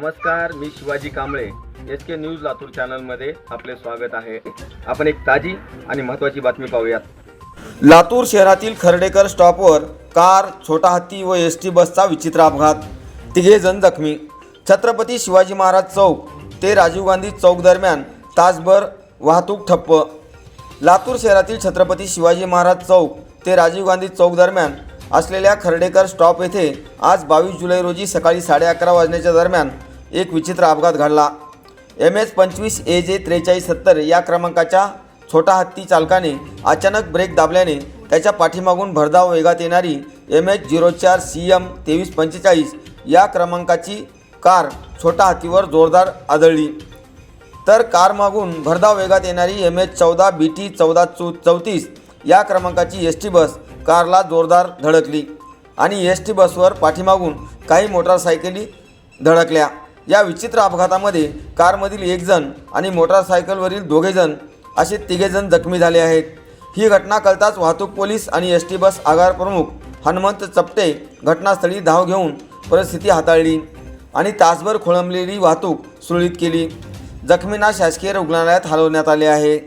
नमस्कार मी Shivaji Kamble. S K news Latur चॅनलमध्ये आपले स्वागत आहे. आपण एक ताजी आणि महत्त्वाची बातमी पाहूयात. लातूर शहरातील खर्डेकर स्टॉपवर कार छोटा हत्ती व एस टी बसचा विचित्र अपघात. तिघे जण जखमी. छत्रपती शिवाजी महाराज चौक ते राजीव गांधी चौक दरम्यान तासभर वाहतूक ठप्प. लातूर शहरातील छत्रपती शिवाजी महाराज चौक ते राजीव गांधी चौक दरम्यान असलेल्या खर्डेकर स्टॉप येथे आज बावीस जुलै रोजी सकाळी साडे अकरा वाजण्याच्या दरम्यान एक विचित्र अपघात घडला. एम एच पंचवीस ए जे त्रेचाळीस सत्तर या क्रमांकाच्या छोटा हत्ती चालकाने अचानक ब्रेक दाबल्याने त्याच्या पाठीमागून भरधाव वेगात येणारी एम एच झिरो चार सी एम तेवीस पंचेचाळीस या क्रमांकाची कार छोटा हत्तीवर जोरदार आदळली. तर कार मागून भरधाव वेगात येणारी एम एच चौदा बी टी चौदा चौ चौतीस या क्रमांकाची एस टी बस कारला जोरदार धडकली आणि एस टी बसवर पाठीमागून काही मोटारसायकली धडकल्या. या विचित्र अपघातामध्ये कारमधील एक जण आणि मोटारसायकलवरील दोघेजण असे तिघेजण जखमी झाले आहेत. ही घटना कळताच वाहतूक पोलीस आणि एस टी बस आगार प्रमुख हनुमंत चपटे घटनास्थळी धाव घेऊन परिस्थिती हाताळली आणि तासभर खोळंबलेली वाहतूक सुरळीत केली. जखमींना शासकीय रुग्णालयात हलवण्यात आले आहे.